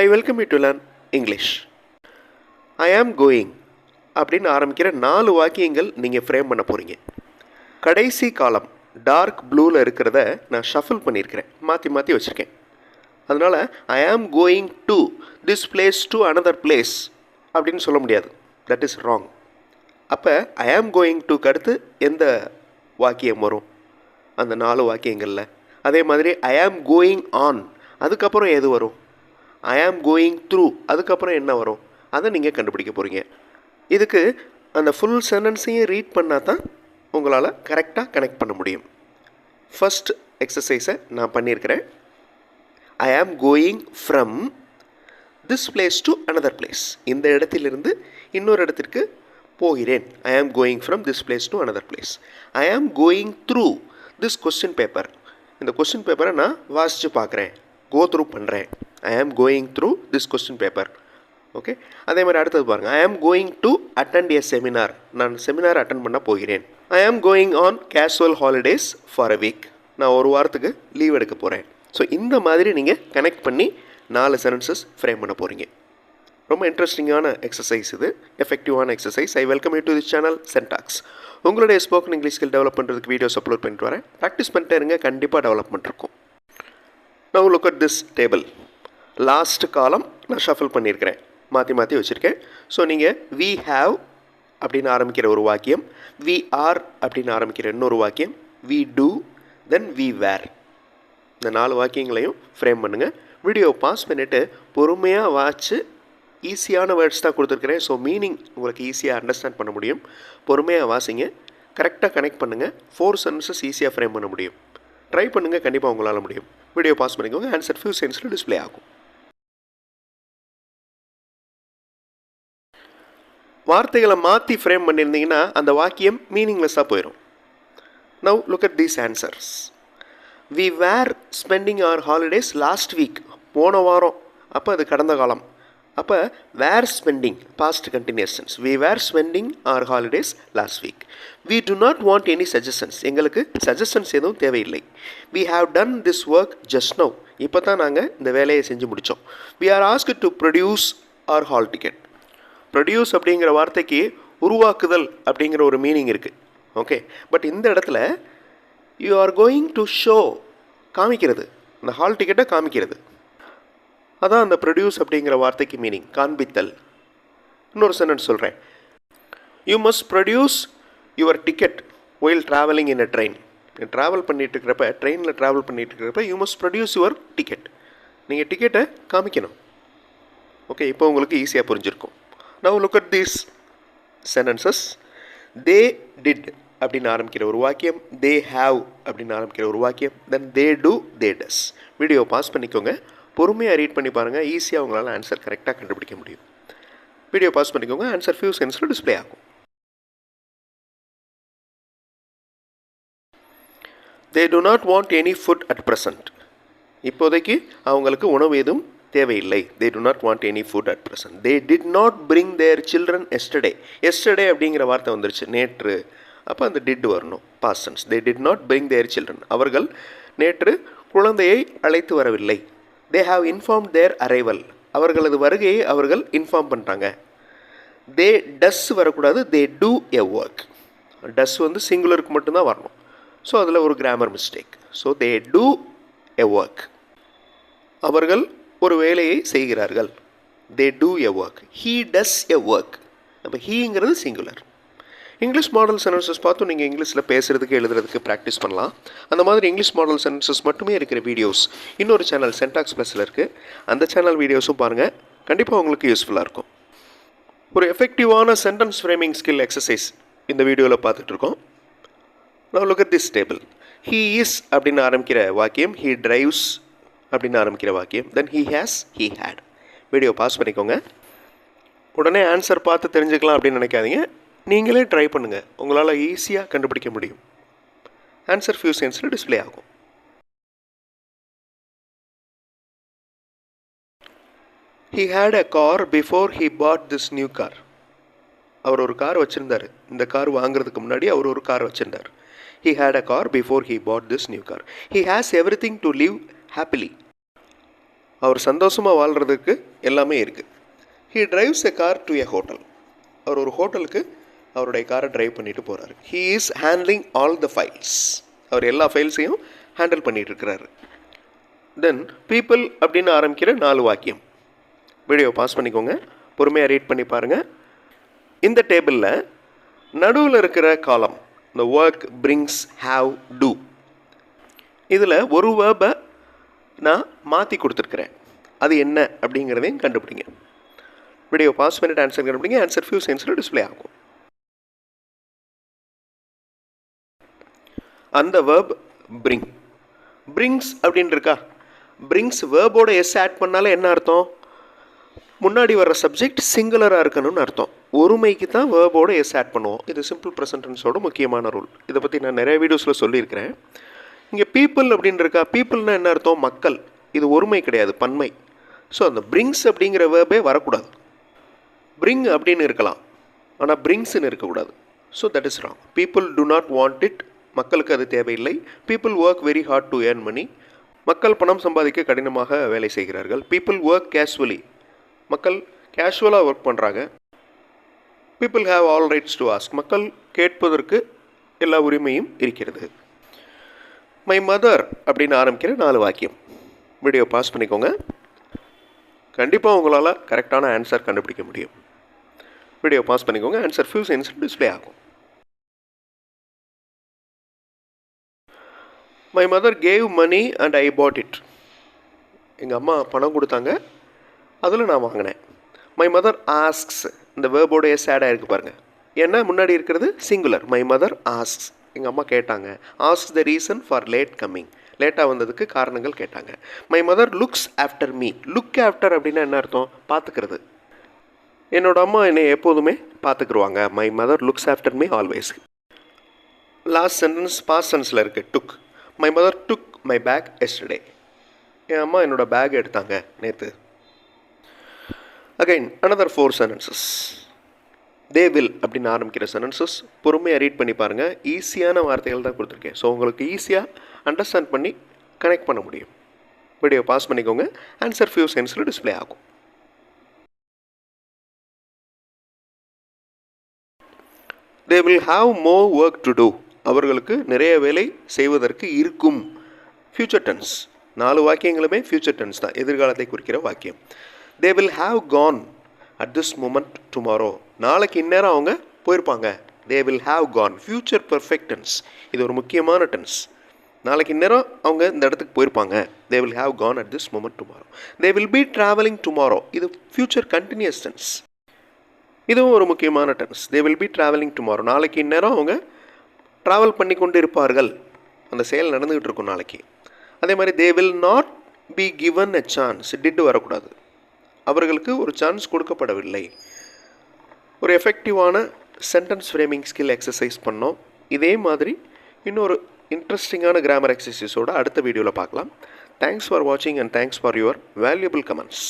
I welcome you to learn English I am going அப்படின்னு ஆரம்பிக்கிற நாலு வாக்கியங்கள் நீங்கள் ஃப்ரேம் பண்ண போகிறீங்க கடைசி காலம் டார்க் ப்ளூவில் இருக்கிறத நான் ஷஃபில் பண்ணியிருக்கிறேன். மாற்றி மாற்றி வச்சுருக்கேன். அதனால் I am going to this place to another place அப்படின்னு சொல்ல முடியாது. தட் இஸ் ராங் அப்போ ஐ ஆம் கோயிங் டுக்கு அடுத்து எந்த வாக்கியம் வரும்? அந்த நாலு வாக்கியங்களில். அதே மாதிரி ஐ ஆம் கோயிங் ஆன் அதுக்கப்புறம் எது வரும்? ஐ ஆம் கோயிங் த்ரூ அதுக்கப்புறம் என்ன வரும்? அதை நீங்கள் கண்டுபிடிக்க போகிறீங்க இதுக்கு அந்த ஃபுல் சென்டென்ஸையும் ரீட் பண்ணால் தான் உங்களால் கரெக்டாக கனெக்ட் பண்ண முடியும். ஃபஸ்ட் எக்ஸசைஸை நான் பண்ணியிருக்கிறேன். I am going from this place to another place இந்த இடத்திலிருந்து இன்னொரு இடத்திற்கு போகிறேன். I am going from this place to another place I am going through this question paper இந்த கொஸ்டின் பேப்பரை நான் வாசித்து பார்க்குறேன். கோ த்ரூ பண்ணுறேன் I am going through this question paper okay அதே மாதிரி அடுத்தது பாருங்கள் I am going to attend a seminar நான் செமினார் அட்டன் பண்ண போகிறேன். I am going on casual holidays for a week நான் ஒரு வாரத்துக்கு லீவ் எடுக்க போகிறேன் ஸோ இந்த மாதிரி நீங்கள் கனெக்ட் பண்ணி நாலு சென்டென்சஸ் ஃப்ரேம் பண்ண போகிறீங்க ரொம்ப இன்ட்ரெஸ்டிங்கான எக்ஸசைஸ் இது. எஃபெக்டிவான exercise I welcome you to this channel சென்டாக்ஸ் உங்களுடைய ஸ்போக்கன் இங்கிலீஷ் ஸ்கில் டெவலப் பண்ணுறதுக்கு வீடியோஸ் அப்லோட் பண்ணிட்டு வரேன். ப்ராக்டிஸ் பண்ணிட்டே இருங்க. கண்டிப்பாக டெவலப்மெண்ட் இருக்கும். Now look at this table last column நான் ஷஃபில் பண்ணியிருக்கிறேன். மாற்றி மாற்றி வச்சுருக்கேன். ஸோ நீங்கள் வி ஹாவ் அப்படின்னு ஆரம்பிக்கிற ஒரு வாக்கியம் வி ஆர் அப்படின்னு ஆரம்பிக்கிற இன்னொரு வாக்கியம் we do then we were இந்த நாலு வாக்கியங்களையும் ஃப்ரேம் பண்ணுங்கள் வீடியோ பாஸ் பண்ணிவிட்டு பொறுமையாக வாட்ச்சு ஈஸியான வேர்ட்ஸ் தான் கொடுத்துருக்குறேன். ஸோ மீனிங் உங்களுக்கு ஈஸியாக அண்டர்ஸ்டாண்ட் பண்ண முடியும். பொறுமையாக வாசிங்க. கரெக்டாக கனெக்ட் பண்ணுங்கள் ஃபோர் சென்சஸ் ஈஸியாக ஃப்ரேம் பண்ண முடியும். ட்ரை பண்ணுங்கள் கண்டிப்பாக உங்களால் முடியும். வீடியோ பாஸ் பண்ணிக்கோங்க. ஆன்சர் ஃபியூ சென்ஸில் டிஸ்ப்ளே ஆகும். வார்த்தைகளை மாற்றி ஃப்ரேம் பண்ணியிருந்தீங்கன்னா அந்த வாக்கியம் மீனிங்லெஸ்ஸாக போயிடும் now look at these answers we were spending our holidays last week போன வாரம். அப்போ அது கடந்த காலம். அப்போ were spending past continuous we were spending our holidays last week we do not want any suggestions எங்களுக்கு சஜஷன்ஸ் எதுவும் தேவையில்லை. We have done this work just now இப்போ தான் நாங்கள் இந்த வேலையை செஞ்சு முடித்தோம் we are ask to produce our hall ticket produce அப்படிங்கிற வார்த்தைக்கு உருவாக்குதல் அப்படிங்கிற ஒரு மீனிங் இருக்குது ஓகே பட் இந்த இடத்துல you are going to show காமிக்கிறது. அந்த ஹால் டிக்கெட்டை காமிக்கிறது. அதான் அந்த ப்ரொடியூஸ் அப்படிங்கிற வார்த்தைக்கு மீனிங் காண்பித்தல். இன்னொரு சென்டென்ஸ் சொல்கிறேன் you must produce your ticket while travelling in a train travel பண்ணிட்டு இருக்கிறப்ப ட்ரெயினில் ட்ராவல் பண்ணிட்டு இருக்கிறப்ப you must produce your ticket நீங்கள் டிக்கெட்டை காமிக்கணும். ஓகே இப்போ உங்களுக்கு ஈஸியாக புரிஞ்சிருக்கும். Now look at these sentences they did அப்படின்னு ஆரம்பிக்கிற ஒரு வாக்கியம். தே ஹாவ் அப்படின்னு ஆரம்பிக்கிற ஒரு வாக்கியம். Then they do they does video pause பண்ணிக்கோங்க. பொறுமையாக ரீட் பண்ணி பாருங்கள் ஈஸியாக உங்களால் ஆன்சர் கரெக்டாக கண்டுபிடிக்க முடியும். வீடியோ பாஸ் பண்ணிக்கோங்க. ஆன்சர் ஃபியூ சென்ஸில் டிஸ்ப்ளே ஆகும். They do not want any food at present இப்போதைக்கு அவங்களுக்கு உணவு எதுவும் தேவையில்லை. They do not want any food at present they did not bring their children yesterday yesterday அப்படிங்கிற வார்த்தை வந்துருச்சு. நேற்று. அப்போ அந்த டிட் வரணும். பாசன்ஸ் they did not bring their children அவர்கள் நேற்று குழந்தையை அழைத்து வரவில்லை. They have inform their arrival அவர்களது வருகையை அவர்கள் இன்ஃபார்ம் பண்ணுறாங்க தே டஸ் வரக்கூடாது. They do a work does வந்து சிங்குலருக்கு மட்டும்தான் வரணும். ஸோ அதில் ஒரு grammar mistake so they do a work அவர்கள் ஒரு வேலையை செய்கிறார்கள். They do a work he does a work அப்போ ஹீங்கிறது சிங்குலர் இங்கிலீஷ் மாடல் சென்டென்சஸ் பார்த்தும் நீங்கள் இங்கிலீஷில் பேசுகிறதுக்கு எழுதுறதுக்கு ப்ராக்டிஸ் பண்ணலாம். அந்த மாதிரி இங்கிலீஷ் மாடல் சென்டென்சஸ் மட்டுமே இருக்கிற வீடியோஸ் இன்னொரு சேனல் சென்டாக்ஸ் ப்ளஸில் இருக்குது அந்த சேனல் வீடியோஸும் பாருங்கள் கண்டிப்பாக உங்களுக்கு யூஸ்ஃபுல்லாக இருக்கும். ஒரு எஃபெக்டிவான சென்டென்ஸ் ஃப்ரேமிங் ஸ்கில் எக்ஸசைஸ் இந்த வீடியோவில் பார்த்துட்ருக்கோம் நான் look at this table he is அப்படின்னு ஆரம்பிக்கிற வாக்கியம் ஹீ டிரைவ்ஸ் அப்படின்னு ஆரம்பிக்கிற வாக்கியம். Then he has he had video pause பண்ணிக்கோங்க. உடனே ஆன்சர் பார்த்து தெரிஞ்சுக்கலாம் அப்படின்னு நினைக்காதீங்க. நீங்களே ட்ரை பண்ணுங்கள் உங்களால் ஈஸியாக கண்டுபிடிக்க முடியும். ஆன்சர் ஃபியூ சென்ஸில் டிஸ்பிளே ஆகும். He had a car before he bought this new car அவர் ஒரு கார் வச்சுருந்தார். இந்த கார் வாங்குறதுக்கு முன்னாடி அவர் ஒரு கார் வச்சுருந்தார். He had a car before he bought this new car he has everything to live happily அவர் சந்தோஷமாக வாழ்கிறதுக்கு எல்லாமே இருக்குது he drives a car to a hotel அவர் ஒரு ஹோட்டலுக்கு அவருடைய காரை ட்ரைவ் பண்ணிட்டு போகிறாரு he is handling all the files அவர் எல்லா ஃபைல்ஸையும் ஹேண்டில் பண்ணிட்டு இருக்கிறாரு. தென் பீப்புள் அப்படின்னு ஆரம்பிக்கிற நாலு வாக்கியம். வீடியோ பாஸ் பண்ணிக்கோங்க. பொறுமையாக ரீட் பண்ணி பாருங்கள் இந்த டேபிளில் நடுவில் இருக்கிற காலம் இந்த ஒர்க் பிரிங்ஸ் ஹாவ் டூ இதில் ஒரு வேர்பை நான் மாற்றி கொடுத்துருக்குறேன். அது என்ன அப்படிங்கிறதையும் கண்டுபிடிங்க. வீடியோ பாஸ் மினிட் ஆன்சர் கண்டுபிடிங்க. ஆன்சர் ஃபியூ சென்ஸில் டிஸ்பிளே ஆகும். அந்த வேர்ப் பிரிங் பிரிங்ஸ் அப்படின்னு இருக்கா? பிரிங்ஸ் வேர்போட எஸ் ஆட் பண்ணாலே என்ன அர்த்தம்? முன்னாடி வர்ற சப்ஜெக்ட் சிங்குலராக இருக்கணும்னு அர்த்தம். ஒருமைக்கு தான் வேர்போட எஸ் ஆட் பண்ணுவோம். இது சிம்பிள் ப்ரெசன்டென்ஸோட முக்கியமான ரூல் இதை பற்றி நான் நிறைய வீடியோஸில் சொல்லியிருக்கிறேன். இங்கே பீப்புள் அப்படின்னு இருக்கா பீப்புள்னா என்ன அர்த்தம்? மக்கள். இது ஒருமை கிடையாது பன்மை. ஸோ அந்த பிரிங்ஸ் அப்படிங்கிற வேர்பே வரக்கூடாது. பிரிங் அப்படின்னு இருக்கலாம். ஆனால் பிரிங்ஸ்னு இருக்கக்கூடாது. So that is wrong people do not want it மக்களுக்கு அது தேவையில்லை. People work very hard to earn money மக்கள் பணம் சம்பாதிக்க கடினமாக வேலை செய்கிறார்கள். பீப்புள் ஒர்க் கேஷுவலி மக்கள் கேஷுவலாக ஒர்க் பண்ணுறாங்க people have all rights to ask மக்கள் கேட்பதற்கு எல்லா உரிமையும் இருக்கிறது. மை மதர் அப்படின்னு ஆரம்பிக்கிற நாலு வாக்கியம். வீடியோ பாஸ் பண்ணிக்கோங்க. கண்டிப்பாக உங்களால் கரெக்டான ஆன்சர் கண்டுபிடிக்க முடியும். வீடியோ பாஸ் பண்ணிக்கோங்க. ஆன்சர் ஃபியூ சென்ஸ் டிஸ்பிளே ஆகும். My mother gave money and I bought it எங்கள் அம்மா பணம் கொடுத்தாங்க. அதில் நான் வாங்கினேன். மை மதர் ஆஸ்க்ஸ் இந்த வேர்போடைய சேடாக இருக்குது பாருங்கள் ஏன்னா முன்னாடி இருக்கிறது? சிங்குலர் மை மதர் ஆஸ்க்ஸ் எங்கள் அம்மா கேட்டாங்க ask the reason for late coming லேட்டாக வந்ததுக்கு காரணங்கள் கேட்டாங்க. My mother looks after me look after அப்படின்னா என்ன அர்த்தம்? பார்த்துக்கிறது என்னோட அம்மா என்னை எப்போதுமே பார்த்துக்குருவாங்க my mother looks after me always last sentence past சென்ஸில் இருக்குது took my mother took my bag yesterday என் அம்மா என்னோடய பேக் எடுத்தாங்க நேற்று again another four sentences they will அப்படின்னு ஆரம்பிக்கிற சென்டென்சஸ் பொறுமையாக ரீட் பண்ணி பாருங்கள் ஈஸியான வார்த்தைகள் தான் கொடுத்துருக்கேன். ஸோ உங்களுக்கு ஈஸியாக அண்டர்ஸ்டாண்ட் பண்ணி கனெக்ட் பண்ண முடியும். வீடியோ பாஸ் பண்ணிக்கோங்க. ஆன்சர் ஃபியூ சென்ஸில் டிஸ்ப்ளே ஆகும். They will have more work to do அவர்களுக்கு நிறைய வேலை செய்வதற்கு இருக்கும். ஃப்யூச்சர் டென்ஸ் நாலு வாக்கியங்களுமே ஃப்யூச்சர் டென்ஸ் தான். எதிர்காலத்தை குறிக்கிற வாக்கியம். They will have gone at this moment tomorrow நாளைக்கு இந்நேரம் அவங்க போயிருப்பாங்க. They will have gone future perfect tense இது ஒரு முக்கியமான டென்ஸ் நாளைக்கு இந்நேரம் அவங்க இந்த இடத்துக்கு போயிருப்பாங்க. They will have gone at this moment tomorrow they will be travelling tomorrow இது ஃப்யூச்சர் கண்டினியூஸ் டென்ஸ் இதுவும் ஒரு முக்கியமான tense they will be travelling tomorrow நாளைக்கு இந்நேரம் அவங்க ட்ராவல் பண்ணி கொண்டு இருப்பார்கள். அந்த செயல் நடந்துகிட்டு இருக்கும் நாளைக்கு. அதே மாதிரி they will not be given a chance டிட்டு வரக்கூடாது. அவர்களுக்கு ஒரு சான்ஸ் கொடுக்கப்படவில்லை. ஒரு எஃபெக்டிவான சென்டென்ஸ் ஃப்ரேமிங் ஸ்கில் எக்ஸசைஸ் பண்ணோம். இதே மாதிரி இன்னொரு இன்ட்ரெஸ்டிங்கான கிராமர் எக்ஸசைஸோடு அடுத்த வீடியோவில் பார்க்கலாம். தேங்க்ஸ் ஃபார் வாட்சிங் and thanks for your valuable comments